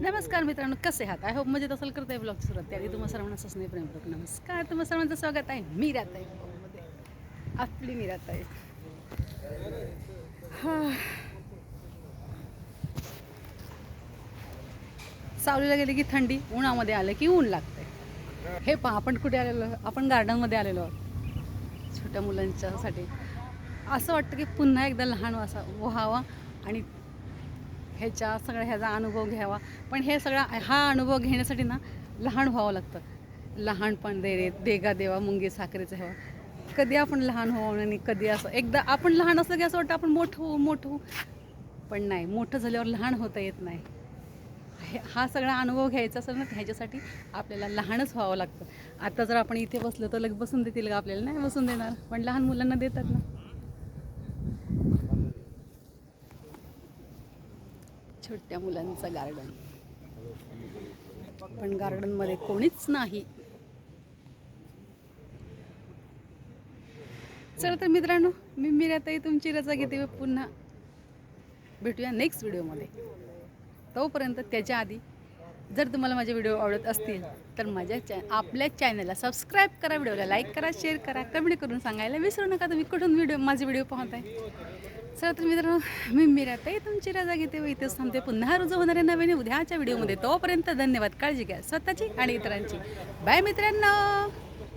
नमस्कार मित्रांनो कसे आहात? आय होप मजेत असेल करताय ब्लॉगची सुरुवात. त्याआधी तुम्हाला सर्वांना ससने प्रेमपूर्वक नमस्कार तुम्हाला सर्वांचं स्वागत आहे. मी राहत आहे ब्लॉगमध्ये आपली मी राहत आहे सावलीला गेले की थंडी उन्हामध्ये आलं की ऊन लागतंय. हे पहा आपण कुठे आलेलो? आपण गार्डनमध्ये आलेलो आहोत. छोट्या मुलांच्यासाठी. असं वाटतं की पुन्हा एकदा लहान असा व्हावा आणि ह्याच्या सगळ्या ह्याचा अनुभव घ्यावा. पण हे सगळा हा अनुभव घेण्यासाठी ना लहान व्हावं लागतं. लहानपण दे रे देगा देवा मुंगी साखरेचं हवा कधी आपण लहान होऊ आणि कधी असं एकदा आपण लहान असलं की असं वाटतं आपण मोठं होऊ मोठं होऊ. पण नाही मोठं झाल्यावर लहान होता येत नाही. हे हा सगळा अनुभव घ्यायचा असेल ना ह्याच्यासाठी आपल्याला लहानच व्हावं लागतं. आता जर आपण इथे बसलो तर लग बसून देतील का आपल्याला? नाही बसून देणार. पण लहान मुलांना देतात ना. छोट्या मुलांचं गार्डन पण गार्डनमध्ये कोणीच नाही. चला तर मित्रांनो मी मिराताई तुमची रजा घेते. पुन्हा भेटूया नेक्स्ट व्हिडिओमध्ये तोपर्यंत त्याच्या आधी जर तुम्हाला माझे व्हिडिओ आवडत असतील तर माझ्या चॅ आपल्या चॅनलला सबस्क्राईब करा व्हिडिओला लाईक करा शेअर करा कमेंट करून सांगायला विसरू नका. तुम्ही कुठून व्हिडिओ माझे व्हिडिओ पाहत आहे चला तर मित्रांनो मी राहते तुमची रजा घेते व इथेच थांबते. पुन्हा रुजू होणाऱ्या नवीन उद्याच्या व्हिडिओमध्ये. तोपर्यंत धन्यवाद. काळजी घ्या स्वतःची आणि इतरांची. बाय मित्रांनो!